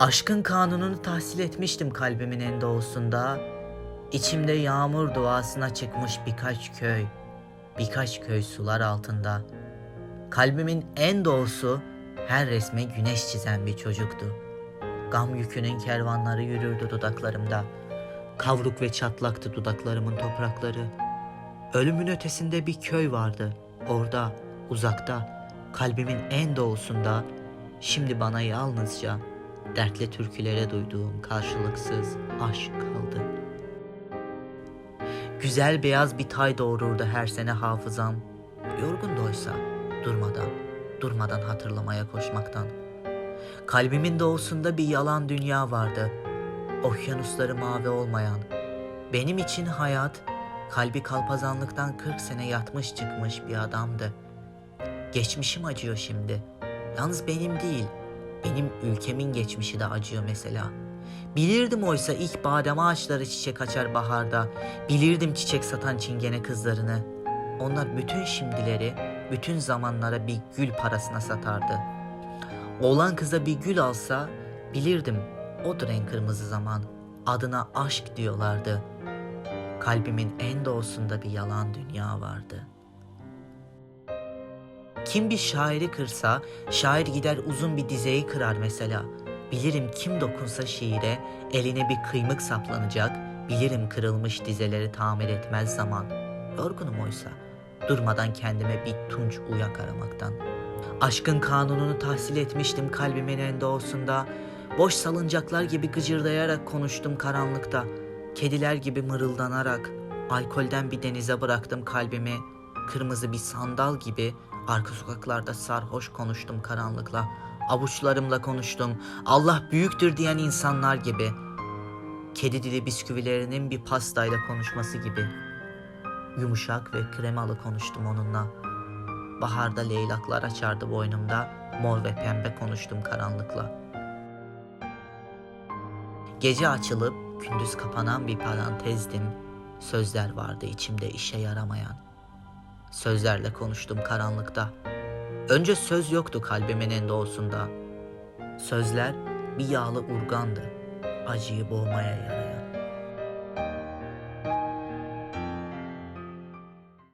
Aşkın kanununu tahsil etmiştim kalbimin en doğusunda. İçimde yağmur duasına çıkmış birkaç köy, birkaç köy sular altında. Kalbimin en doğusu her resme güneş çizen bir çocuktu. Gam yükünün kervanları yürürdü dudaklarımda. Kavruk ve çatlaktı dudaklarımın toprakları. Ölümün ötesinde bir köy vardı. Orada, uzakta, kalbimin en doğusunda. Şimdi bana yalnızca dertli türkülere duyduğum karşılıksız aşk kaldı. Güzel beyaz bir tay doğururdu her sene hafızam. Yorgun da oysa durmadan, durmadan hatırlamaya koşmaktan. Kalbimin doğusunda bir yalan dünya vardı. Okyanusları mavi olmayan. Benim için hayat, kalbi kalpazanlıktan 40 sene yatmış çıkmış bir adamdı. Geçmişim acıyor şimdi. Yalnız benim değil, benim ülkemin geçmişi de acıyor mesela. Bilirdim oysa ilk badem ağaçları çiçek açar baharda. Bilirdim çiçek satan çingene kızlarını. Onlar bütün şimdileri, bütün zamanlara bir gül parasına satardı. Oğlan kıza bir gül alsa bilirdim odur en kırmızı zaman. Adına aşk diyorlardı. Kalbimin en doğusunda bir yalan dünya vardı.'' Kim bir şairi kırsa, şair gider uzun bir dizeyi kırar mesela. Bilirim kim dokunsa şiire, eline bir kıymık saplanacak, bilirim kırılmış dizeleri tamir etmez zaman. Yorgunum oysa, durmadan kendime bir tunç uyak aramaktan. Aşkın kanununu tahsil etmiştim kalbimin en doğusunda. Boş salıncaklar gibi gıcırdayarak konuştum karanlıkta. Kediler gibi mırıldanarak, alkolden bir denize bıraktım kalbimi. Kırmızı bir sandal gibi Arka sokaklarda sarhoş konuştum karanlıkla. Avuçlarımla konuştum. Allah büyüktür diyen insanlar gibi. Kedi dili bisküvilerinin bir pastayla konuşması gibi. Yumuşak ve kremalı konuştum onunla. Baharda leylaklar açardı boynumda. Mor ve pembe konuştum karanlıkla. Gece açılıp gündüz kapanan bir parantezdim. Sözler vardı içimde işe yaramayan. Sözlerle konuştum karanlıkta. Önce söz yoktu kalbimin en doğusunda. Sözler bir yağlı urgandı. Acıyı boğmaya yaradı.